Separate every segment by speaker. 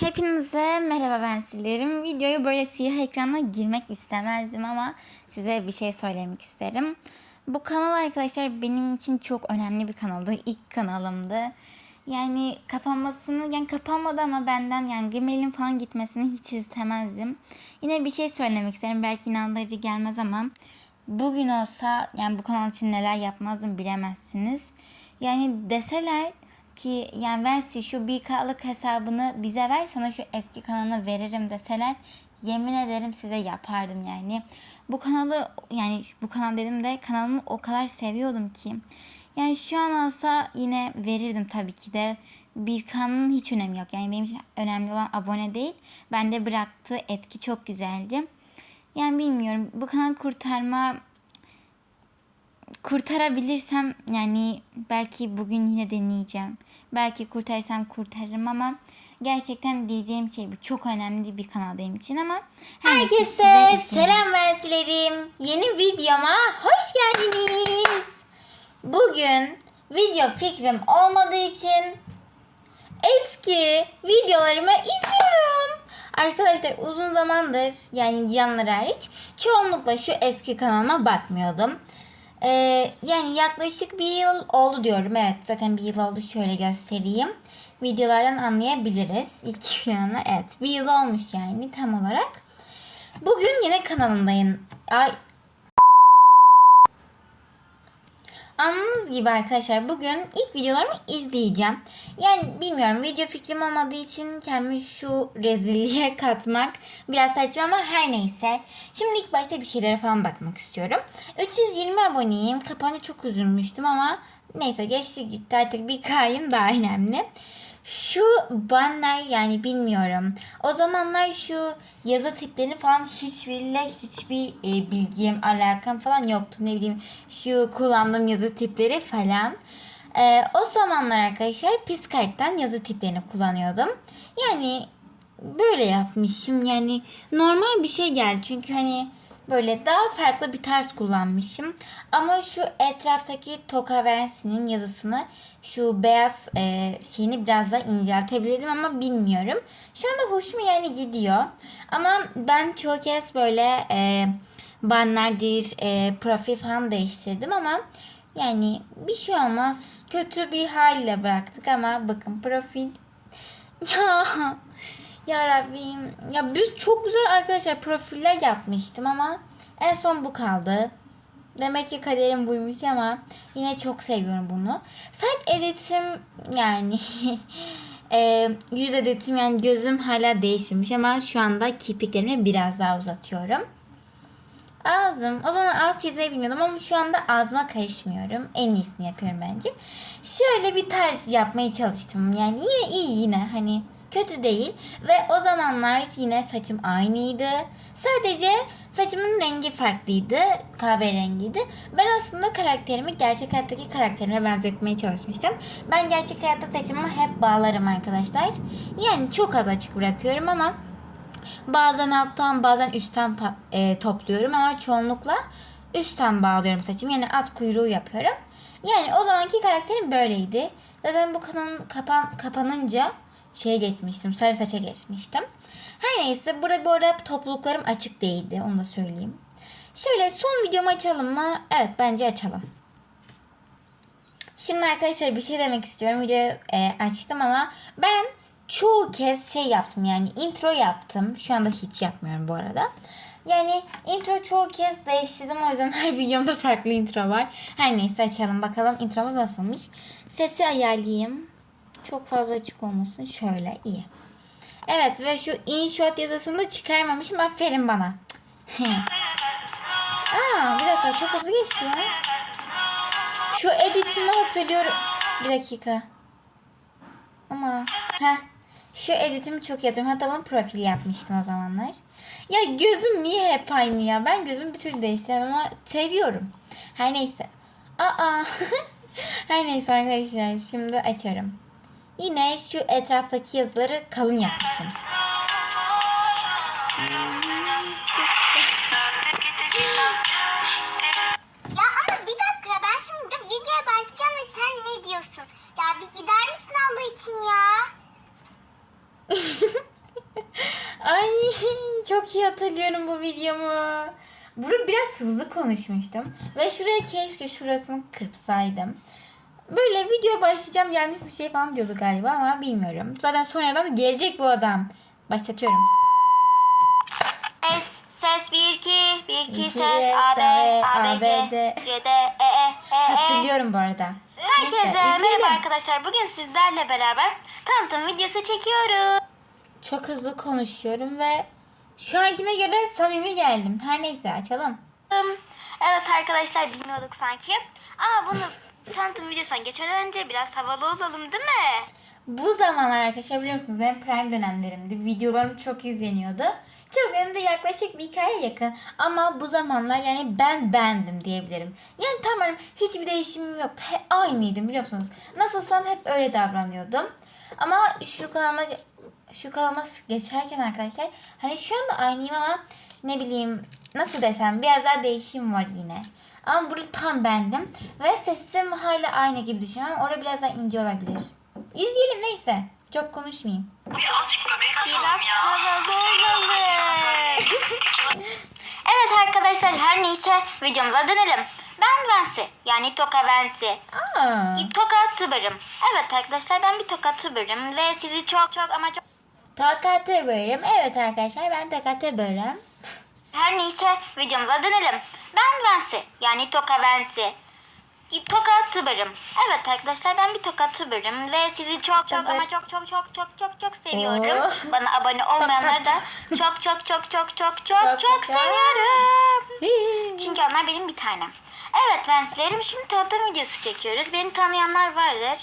Speaker 1: Hepinize merhaba ben Silerim. Videoyu böyle siyah ekrana girmek istemezdim ama size bir şey söylemek isterim. Bu kanal arkadaşlar benim için çok önemli bir kanaldı. İlk kanalımdı. Yani kapanmasını yani kapanmadı ama benden yani Gmail'in falan gitmesini hiç istemezdim. Yine bir şey söylemek isterim. Belki inandırıcı gelmez ama bugün olsa yani bu kanal için neler yapmazdım bilemezsiniz. Yani deseler ki yani Vensi şu bir kalık hesabını bize ver sana şu eski kanalını veririm deseler yemin ederim size yapardım yani. Bu kanalı yani bu kanal dedim de kanalımı o kadar seviyordum ki. Yani şu an olsa yine verirdim tabii ki de. Bir kanalın hiç önemi yok. Yani benim için önemli olan abone değil. Bende bıraktığı etki çok güzeldi. Yani bilmiyorum bu kanal kurtarma kurtarabilirsem yani belki bugün yine deneyeceğim. Belki kurtarsam kurtarırım ama gerçekten diyeceğim şey bu çok önemli bir kanal benim için ama herkese selam versilerim. Yeni videoma hoş geldiniz. Bugün video fikrim olmadığı için eski videolarımı izliyorum. Arkadaşlar uzun zamandır yani yanları hariç çoğunlukla şu eski kanalıma bakmıyordum. Ee, yani yaklaşık bir yıl oldu diyorum. Evet zaten bir yıl oldu. Şöyle göstereyim. Videolardan anlayabiliriz. İlk yanlar evet bir yıl olmuş yani tam olarak. Bugün yine kanalındayım. Ay Anladığınız gibi arkadaşlar bugün ilk videolarımı izleyeceğim. Yani bilmiyorum video fikrim olmadığı için kendimi şu rezilliğe katmak biraz saçma ama her neyse. Şimdi ilk başta bir şeylere falan bakmak istiyorum. 320 aboneyim. Kapanınca çok üzülmüştüm ama neyse geçti gitti artık bir kayım daha önemli. Şu banner yani bilmiyorum. O zamanlar şu yazı tiplerini falan hiçbiriyle hiçbir e, bilgim, alakam falan yoktu. Ne bileyim şu kullandığım yazı tipleri falan. E, o zamanlar arkadaşlar Piskart'tan yazı tiplerini kullanıyordum. Yani böyle yapmışım. Yani normal bir şey geldi. Çünkü hani böyle daha farklı bir tarz kullanmışım. Ama şu etraftaki Toka Vensi'nin yazısını şu beyaz e, şeyini biraz daha inceltebilirim ama bilmiyorum. Şu anda hoşuma yani gidiyor. Ama ben çoğu kez böyle e, bannerdir, e, profil falan değiştirdim ama yani bir şey olmaz. Kötü bir halle bıraktık ama bakın profil. Ya ya Rabbim. Ya biz çok güzel arkadaşlar profiller yapmıştım ama en son bu kaldı. Demek ki kaderim buymuş ama yine çok seviyorum bunu. Saç editim yani e, yüz editim yani gözüm hala değişmemiş ama şu anda kirpiklerimi biraz daha uzatıyorum. Ağzım. O zaman ağız çizmeyi bilmiyordum ama şu anda ağzıma karışmıyorum. En iyisini yapıyorum bence. Şöyle bir tarz yapmaya çalıştım. Yani yine iyi yine hani kötü değil. Ve o zamanlar yine saçım aynıydı. Sadece saçımın rengi farklıydı. Kahverengiydi. Ben aslında karakterimi gerçek hayattaki karakterime benzetmeye çalışmıştım. Ben gerçek hayatta saçımı hep bağlarım arkadaşlar. Yani çok az açık bırakıyorum ama bazen alttan bazen üstten e, topluyorum ama çoğunlukla üstten bağlıyorum saçımı. Yani at kuyruğu yapıyorum. Yani o zamanki karakterim böyleydi. Zaten bu kanın kapan kapanınca şeye geçmiştim. Sarı saça geçmiştim. Her neyse burada bu arada topluluklarım açık değildi. Onu da söyleyeyim. Şöyle son videomu açalım mı? Evet bence açalım. Şimdi arkadaşlar bir şey demek istiyorum. Videoyu e, açtım ama ben çoğu kez şey yaptım yani intro yaptım. Şu anda hiç yapmıyorum bu arada. Yani intro çoğu kez değiştirdim o yüzden her videomda farklı intro var. Her neyse açalım bakalım intromuz nasılmış. Sesi ayarlayayım. Çok fazla açık olmasın. Şöyle iyi. Evet ve şu InShot yazısını da çıkarmamışım. Aferin bana. Aa bir dakika çok hızlı geçti ya. Şu editimi hatırlıyorum. Bir dakika. Ama heh. Şu editimi çok iyi hatırlıyorum. Hatta bunun profili yapmıştım o zamanlar. Ya gözüm niye hep aynı ya? Ben gözümü bir türlü değiştiremem ama seviyorum. Her neyse. Aa. Her neyse arkadaşlar. Şimdi açarım. Yine şu etraftaki yazıları kalın yapmışım.
Speaker 2: Ya ama bir dakika ben şimdi videoya başlayacağım ve sen ne diyorsun? Ya bir gider misin Allah için ya?
Speaker 1: hatırlıyorum bu videomu. Burada biraz hızlı konuşmuştum. Ve şuraya keşke şurasını kırpsaydım. Böyle video başlayacağım gelmiş bir şey falan diyordu galiba ama bilmiyorum. Zaten sonradan da gelecek bu adam. Başlatıyorum.
Speaker 2: S ses 1 2 1 2
Speaker 1: İki,
Speaker 2: ses A B A B C
Speaker 1: D.
Speaker 2: E E E E
Speaker 1: Hatırlıyorum bu arada.
Speaker 2: Herkese merhaba arkadaşlar. Bugün sizlerle beraber tanıtım videosu çekiyoruz.
Speaker 1: Çok hızlı konuşuyorum ve şu ankine göre samimi geldim. Her neyse açalım.
Speaker 2: Evet arkadaşlar bilmiyorduk sanki. Ama bunu tanıtım videosuna geçmeden önce biraz havalı olalım değil mi?
Speaker 1: Bu zamanlar arkadaşlar biliyor musunuz benim prime dönemlerimdi. Videolarım çok izleniyordu. Çok benim de yaklaşık bir hikaye yakın. Ama bu zamanlar yani ben bendim diyebilirim. Yani tamamen hiçbir değişimim yoktu. Hep aynıydım biliyor musunuz? Nasılsam hep öyle davranıyordum. Ama şu kanalıma şu kanalıma geçerken arkadaşlar hani şu anda aynıyım ama ne bileyim nasıl desem biraz daha değişim var yine. Ama burada tam bendim. Ve sesim hala aynı gibi düşünüyorum. ama Orada biraz daha ince olabilir. İzleyelim neyse. Çok konuşmayayım.
Speaker 2: Biraz havalı olalım. evet arkadaşlar her neyse videomuza dönelim. Ben Vensi yani Toka Vensi.
Speaker 1: Aa,
Speaker 2: Toka tuberım. Evet arkadaşlar ben bir toka tuberım ve sizi çok çok ama çok
Speaker 1: takatı bölüm. Evet arkadaşlar ben takatı bölüm.
Speaker 2: Her neyse videomuza dönelim. Ben Vensi yani Toka Vensi. Toka tuberım. Evet arkadaşlar ben bir toka tuberım ve sizi çok çok ama çok çok çok çok çok çok seviyorum. Bana abone olmayanlar da çok çok çok çok çok çok çok seviyorum. Çünkü onlar benim bir tanem. Evet Vensilerim şimdi tanıtım videosu çekiyoruz. Beni tanıyanlar vardır.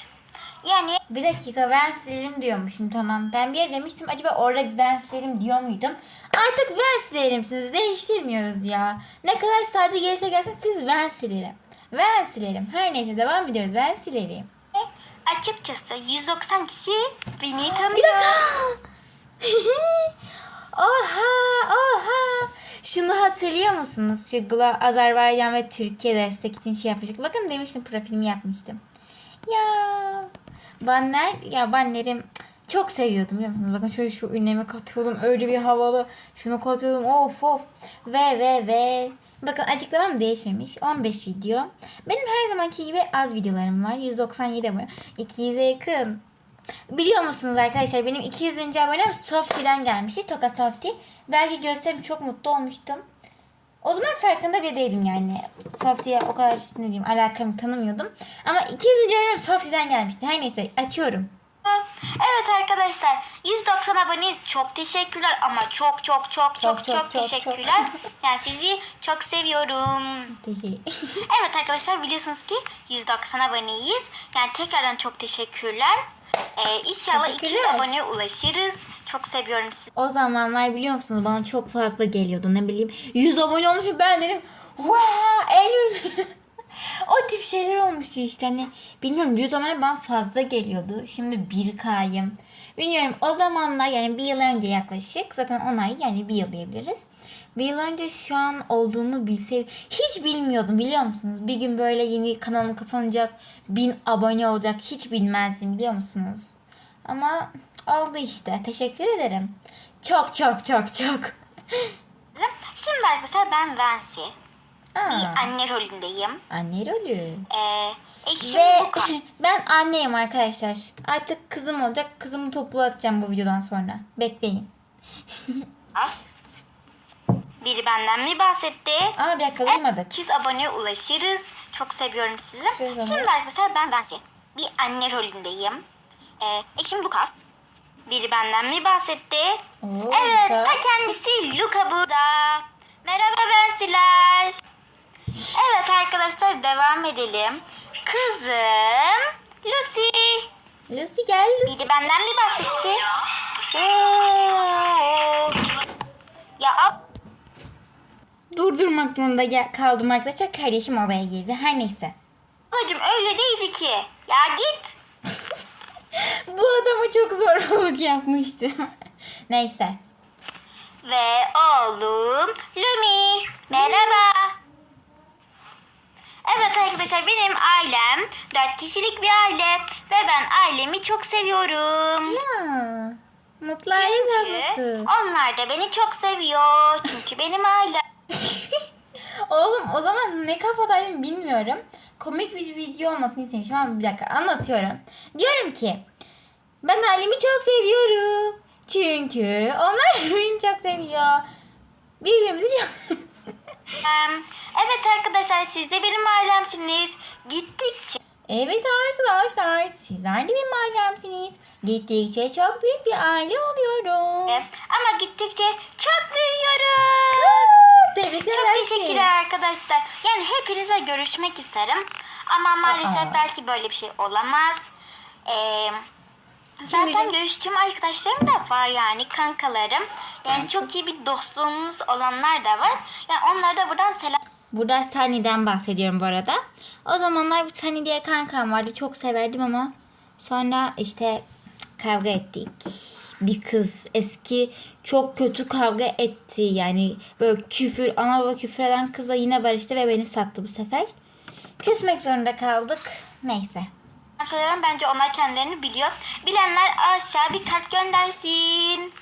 Speaker 2: Yani
Speaker 1: Bir dakika ben silerim diyormuşum tamam. Ben bir yere demiştim acaba orada bir ben silerim diyor muydum? Artık ben silerimsiniz değiştirmiyoruz ya. Ne kadar sade gelirse gelsin siz ben silerim. Ben silerim. Her neyse devam ediyoruz ben silerim.
Speaker 2: açıkçası 190 kişi beni
Speaker 1: Bir
Speaker 2: tanıyor.
Speaker 1: dakika. oha oha. Şunu hatırlıyor musunuz? Şu Gla- Azerbaycan ve Türkiye destek için şey yapmıştık. Bakın demiştim profilimi yapmıştım. Ya banner ya bannerim çok seviyordum biliyor musunuz? Bakın şöyle şu ünlemi katıyordum. Öyle bir havalı. Şunu katıyordum. Of of. Ve ve ve. Bakın açıklamam değişmemiş. 15 video. Benim her zamanki gibi az videolarım var. 197 abone. 200'e yakın. Biliyor musunuz arkadaşlar benim 200. abonem Softy'den gelmişti. Toka Softy. Belki görsem çok mutlu olmuştum. O zaman farkında bile değildim yani. Softy'ye o kadar ne diyeyim alakamı tanımıyordum. Ama 200. abonem Softy'den gelmişti. Her neyse açıyorum.
Speaker 2: Evet arkadaşlar 190 aboneyiz. Çok teşekkürler ama çok çok çok çok çok,
Speaker 1: çok, çok,
Speaker 2: teşekkürler. yani sizi çok seviyorum.
Speaker 1: Teşekkür.
Speaker 2: Evet arkadaşlar biliyorsunuz ki 190 aboneyiz. Yani tekrardan çok teşekkürler. Ee, inşallah 200
Speaker 1: Teşekkürler.
Speaker 2: aboneye ulaşırız. Çok seviyorum sizi.
Speaker 1: O zamanlar biliyor musunuz bana çok fazla geliyordu ne bileyim 100 abone olmuş ben dedim wow Eylül o tip şeyler olmuştu işte hani bilmiyorum 100 abone bana fazla geliyordu şimdi 1K'yım bilmiyorum o zamanlar yani bir yıl önce yaklaşık zaten 10 ay yani bir yıl diyebiliriz bir yıl önce şu an olduğumu bilseydim hiç bilmiyordum biliyor musunuz bir gün böyle yeni kanalım kapanacak 1000 abone olacak hiç bilmezdim biliyor musunuz ama oldu işte. Teşekkür ederim. Çok çok çok çok.
Speaker 2: Şimdi arkadaşlar ben Vensi.
Speaker 1: Aa,
Speaker 2: Bir anne rolündeyim.
Speaker 1: anne rolü.
Speaker 2: Ee, eşim
Speaker 1: Ve
Speaker 2: Luka.
Speaker 1: ben anneyim arkadaşlar. Artık kızım olacak. Kızımı toplu atacağım bu videodan sonra. Bekleyin.
Speaker 2: Biri benden mi bahsetti?
Speaker 1: Aa bir dakika duymadık.
Speaker 2: 200 abone ulaşırız. Çok seviyorum sizi.
Speaker 1: Bana.
Speaker 2: Şimdi arkadaşlar ben Vensi. Bir anne rolündeyim. Ee, eşim Luka. Biri benden mi bahsetti?
Speaker 1: Oo,
Speaker 2: evet
Speaker 1: Luka.
Speaker 2: ta kendisi Luka burada. Merhaba Vensiler. Evet arkadaşlar devam edelim. Kızım Lucy.
Speaker 1: Lucy gel. Lucy.
Speaker 2: Biri benden mi bahsetti? Oo. Ya ab-
Speaker 1: Durdurmak zorunda gel- kaldım arkadaşlar. Kardeşim olaya girdi. Her neyse.
Speaker 2: ablacım öyle değildi ki. Ya git.
Speaker 1: Bu adamı çok zorbalık yapmıştım. neyse.
Speaker 2: Ve oğlum Lumi. Merhaba. Evet arkadaşlar benim ailem 4 kişilik bir aile ve ben ailemi çok seviyorum.
Speaker 1: Ya. Mutlu aile tablosu.
Speaker 2: onlar da beni çok seviyor. Çünkü benim ailem.
Speaker 1: Oğlum o zaman ne kafadaydım bilmiyorum. Komik bir video olmasını istemişim ama bir dakika anlatıyorum. Diyorum ki ben ailemi çok seviyorum. Çünkü onlar beni çok seviyor. Birbirimizi çok...
Speaker 2: Evet arkadaşlar siz de benim ailemsiniz. Gittikçe
Speaker 1: evet arkadaşlar sizler de benim ailemsiniz. Gittikçe çok büyük bir aile oluyorum.
Speaker 2: ama gittikçe çok büyüyoruz.
Speaker 1: Tebrikler
Speaker 2: Çok
Speaker 1: Ayşe.
Speaker 2: teşekkürler arkadaşlar. Yani hepinize görüşmek isterim. Ama maalesef
Speaker 1: Aa.
Speaker 2: belki böyle bir şey olamaz. Ee, Zaten görüştüğüm arkadaşlarım da var yani kankalarım. Yani çok iyi bir dostluğumuz olanlar da var. Yani onlara da buradan selam.
Speaker 1: Burada Sunny'den bahsediyorum bu arada. O zamanlar bir Sunny diye kankam vardı. Çok severdim ama sonra işte kavga ettik. Bir kız eski çok kötü kavga etti. Yani böyle küfür, ana baba küfür eden kızla yine barıştı ve beni sattı bu sefer. Küsmek zorunda kaldık. Neyse.
Speaker 2: Söylüyorum bence onlar kendilerini biliyor. Bilenler aşağı bir kart göndersin.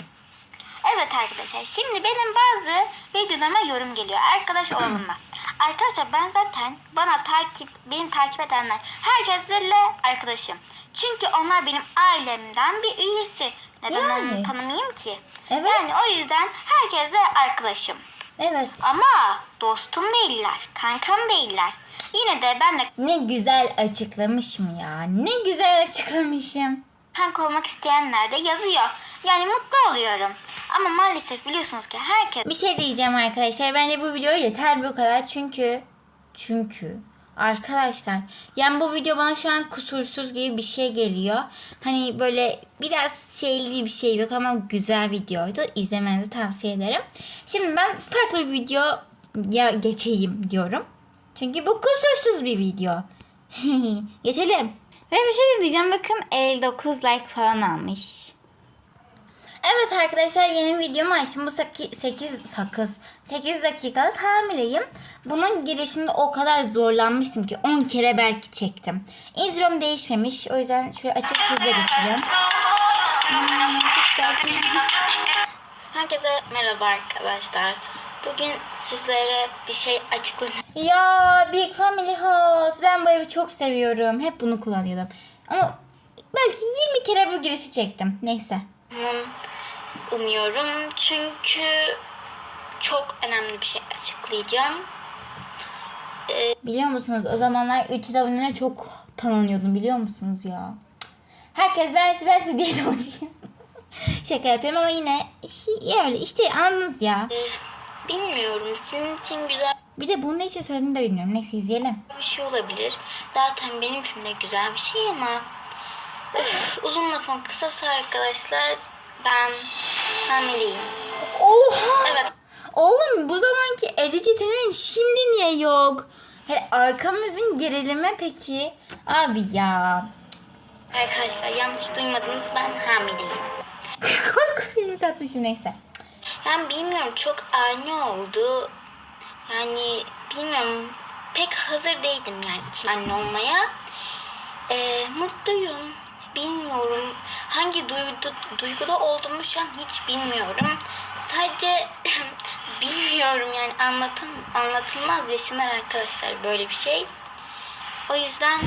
Speaker 2: Evet arkadaşlar şimdi benim bazı videolarıma yorum geliyor. Arkadaş oğluma. Arkadaşlar ben zaten bana takip, beni takip edenler herkesle arkadaşım. Çünkü onlar benim ailemden bir üyesi. Neden
Speaker 1: Yani.
Speaker 2: onu tanımayayım ki?
Speaker 1: Evet.
Speaker 2: Yani o yüzden herkesle arkadaşım.
Speaker 1: Evet.
Speaker 2: Ama dostum değiller, kankam değiller. Yine de benle
Speaker 1: Ne güzel açıklamışım ya. Ne güzel açıklamışım.
Speaker 2: kanka olmak isteyenler de yazıyor. Yani mutlu oluyorum. Ama maalesef biliyorsunuz ki herkes
Speaker 1: Bir şey diyeceğim arkadaşlar. Bence bu video yeter bu kadar. Çünkü çünkü arkadaşlar yani bu video bana şu an kusursuz gibi bir şey geliyor. Hani böyle biraz şeyli bir şey yok ama güzel videoydu. İzlemenizi tavsiye ederim. Şimdi ben farklı bir video ya geçeyim diyorum. Çünkü bu kusursuz bir video. Geçelim. Ve bir şey diyeceğim. Bakın 59 like falan almış. Evet arkadaşlar yeni videomu açtım. Bu 8, 8 sakız 8 dakikalık hamileyim. Bunun girişinde o kadar zorlanmıştım ki 10 kere belki çektim. Instagram değişmemiş. O yüzden şöyle açıp hızlı geçeceğim.
Speaker 2: Herkese merhaba arkadaşlar. Bugün sizlere bir şey açıklamak
Speaker 1: Ya Big Family House. Ben bu evi çok seviyorum. Hep bunu kullanıyordum. Ama belki 20 kere bu girişi çektim. Neyse.
Speaker 2: Umuyorum. Çünkü çok önemli bir şey açıklayacağım.
Speaker 1: Biliyor musunuz o zamanlar 300 abonene çok tanınıyordum biliyor musunuz ya? Herkes bensi bensi diye dolaşıyor. Şaka yapıyorum ama yine şey, öyle işte anladınız ya.
Speaker 2: Ee, bilmiyorum sizin için güzel
Speaker 1: Bir de bunu ne için söylediğini de bilmiyorum. Neyse izleyelim.
Speaker 2: bir şey olabilir. Zaten benim için de güzel bir şey ama uzun lafın kısası arkadaşlar ben hamileyim.
Speaker 1: Oha!
Speaker 2: Evet
Speaker 1: Oğlum bu zamanki edici yeteneğim şimdi niye yok? Hele arkamızın gerilimi peki? Abi ya.
Speaker 2: arkadaşlar yanlış duymadınız ben hamileyim.
Speaker 1: Korku filmi katmışım neyse.
Speaker 2: Yani bilmiyorum çok ani oldu. Yani bilmiyorum pek hazır değildim yani anne olmaya. Ee, mutluyum. Bilmiyorum hangi duygu, duyguda olduğumu şu an hiç bilmiyorum. Sadece bilmiyorum yani anlatım anlatılmaz yaşanır arkadaşlar böyle bir şey. O yüzden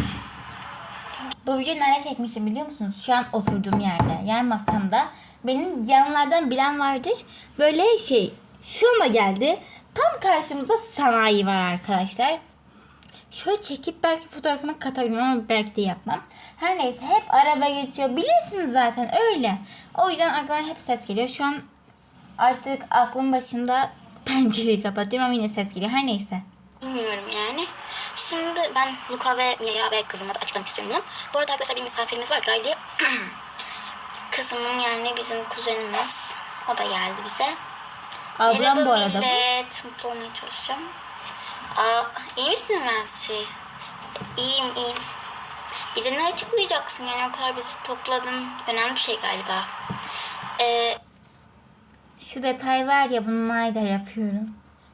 Speaker 1: Bu videoyu nerede çekmişim biliyor musunuz? Şu an oturduğum yerde. Yani masamda. Benim yanlardan bilen vardır. Böyle şey şuna geldi. Tam karşımızda sanayi var arkadaşlar. Şöyle çekip belki fotoğrafını katabilirim ama belki de yapmam. Her neyse hep araba geçiyor. Bilirsiniz zaten öyle. O yüzden aklıma hep ses geliyor. Şu an artık aklım başında pencereyi kapatıyorum ama yine ses geliyor. Her neyse.
Speaker 2: Bilmiyorum yani. Şimdi ben Luka ve Mia ve kızıma da açıklamak istiyorum bunu. Bu arada arkadaşlar bir misafirimiz var Riley. Kızımın yani bizim kuzenimiz. O da geldi bize.
Speaker 1: Ablam
Speaker 2: Merhaba
Speaker 1: bu arada
Speaker 2: millet. Mutlu olmaya çalışacağım. Aa, iyi misin Nancy? İyiyim iyiyim. Bize ne açıklayacaksın yani o kadar bizi topladın. Önemli bir şey galiba. Ee,
Speaker 1: Şu detay var ya bununla da yapıyorum.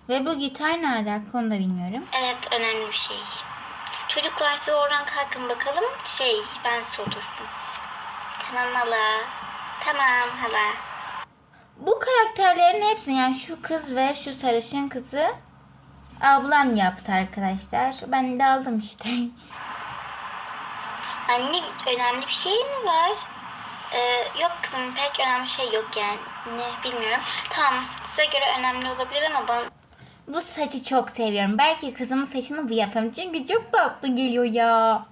Speaker 1: Ve bu gitar ne alaka onu da bilmiyorum.
Speaker 2: evet önemli bir şey. Çocuklar siz oradan kalkın bakalım. Şey ben size otursun. Tamam hala. Tamam hala.
Speaker 1: Bu karakterlerin hepsini yani şu kız ve şu sarışın kızı ablam yaptı arkadaşlar. Ben de aldım işte.
Speaker 2: Anne önemli bir şey mi var? Ee, yok kızım pek önemli şey yok yani. Ne bilmiyorum. Tamam size göre önemli olabilir ama ben
Speaker 1: Bu saçı çok seviyorum. Belki kızımın saçını bu yaparım. Çünkü çok tatlı geliyor ya.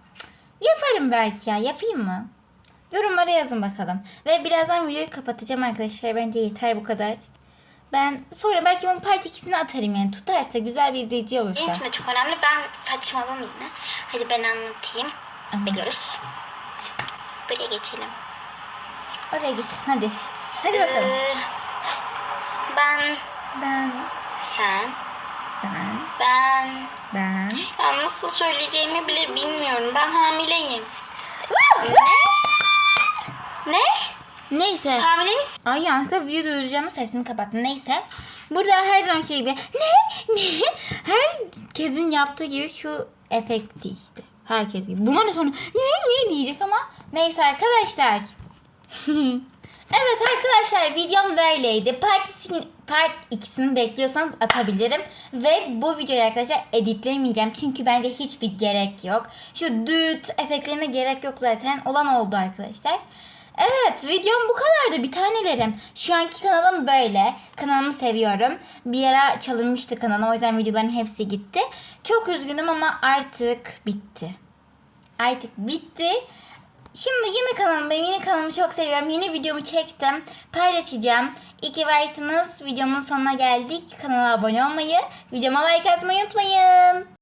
Speaker 1: Yaparım belki ya. Yapayım mı? Yorumlara yazın bakalım. Ve birazdan videoyu kapatacağım arkadaşlar. Bence yeter bu kadar. Ben sonra belki onun part 2'sini atarım yani. Tutarsa güzel bir izleyici olursa.
Speaker 2: benim için de çok önemli. Ben saçmalamam yine. Hadi ben anlatayım.
Speaker 1: Anlat.
Speaker 2: Bekliyoruz. Böyle geçelim.
Speaker 1: Oraya geç. Hadi. Hadi bakalım.
Speaker 2: Ee, ben,
Speaker 1: Ben,
Speaker 2: sen,
Speaker 1: sen,
Speaker 2: ben.
Speaker 1: ben.
Speaker 2: Ya nasıl söyleyeceğimi bile bilmiyorum. Ben hamileyim. Ne? Ne?
Speaker 1: Neyse.
Speaker 2: Hamile misin?
Speaker 1: Ay yanlışlıkla video duyuracağımı sesini kapattım. Neyse. Burada her zamanki gibi ne ne herkesin yaptığı gibi şu efekti işte. Herkes gibi. Bunlar da sonra ne ne diyecek ama neyse arkadaşlar. evet arkadaşlar videom böyleydi. Part, part ikisini bekliyorsanız atabilirim. Ve bu videoyu arkadaşlar editlemeyeceğim. Çünkü bence hiçbir gerek yok. Şu düt efektlerine gerek yok zaten. Olan oldu arkadaşlar. Evet videom bu kadardı bir tanelerim. Şu anki kanalım böyle. Kanalımı seviyorum. Bir ara çalınmıştı kanalım o yüzden videoların hepsi gitti. Çok üzgünüm ama artık bitti. Artık bitti. Şimdi yeni kanalımdayım. Yeni kanalımı çok seviyorum. Yeni videomu çektim. Paylaşacağım. İyi ki varsınız. Videomun sonuna geldik. Kanala abone olmayı, videoma like atmayı unutmayın.